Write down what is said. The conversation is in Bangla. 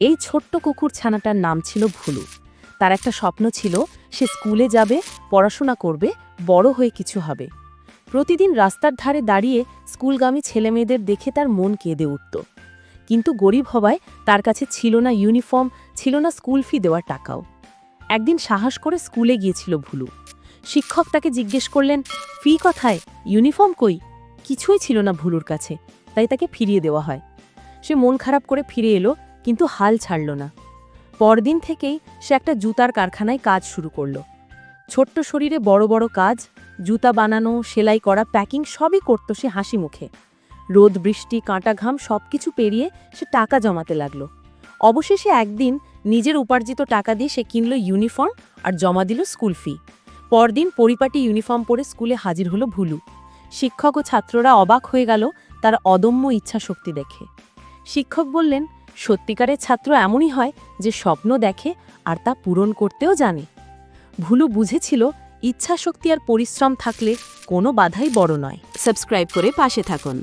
এই ছোট্ট কুকুর ছানাটার নাম ছিল ভুলু। তার একটা স্বপ্ন ছিল, সে স্কুলে যাবে, পড়াশোনা করবে, বড় হয়ে কিছু হবে। প্রতিদিন রাস্তার ধারে দাঁড়িয়ে স্কুলগামী ছেলেমেয়েদের দেখে তার মন কেঁদে উঠত। কিন্তু গরিব হওয়ায় তার কাছে ছিল না ইউনিফর্ম, ছিল না স্কুল ফি দেওয়ার টাকাও। একদিন সাহস করে স্কুলে গিয়েছিল ভুলু। শিক্ষক তাকে জিজ্ঞেস করলেন, ফি কথায়? ইউনিফর্ম কই? কিছুই ছিল না ভুলুর কাছে, তাই তাকে ফিরিয়ে দেওয়া হয়। সে মন খারাপ করে ফিরে এলো কিন্তু হাল ছাড়ল না। পরদিন থেকেই সে একটা জুতার কারখানায় কাজ শুরু করল। ছোট্ট শরীরে বড় বড় কাজ, জুতা বানানো, সেলাই করা, প্যাকিং সবই করত সে হাসি মুখে। রোদ, বৃষ্টি, কাঁটা ঘাম সব কিছু পেরিয়ে সে টাকা জমাতে লাগল। অবশেষে একদিন নিজের উপার্জিত টাকা দিয়ে সে কিনল ইউনিফর্ম আর জমা দিল স্কুল ফি। পরদিন পরিপাটি ইউনিফর্ম পরে স্কুলে হাজির হলো ভুলু। শিক্ষক ও ছাত্ররা অবাক হয়ে গেল তার অদম্য ইচ্ছা শক্তি দেখে। শিক্ষক বললেন সত্যিকারের ছাত্র এমনই হয় যে স্বপ্ন দেখে আর তা পূরণ করতেও জানে। ভুলু বুঝেছিল, ইচ্ছাশক্তি আর পরিশ্রম থাকলে কোনো বাধাই বড় নয়। সাবস্ক্রাইব করে পাশে থাকুন।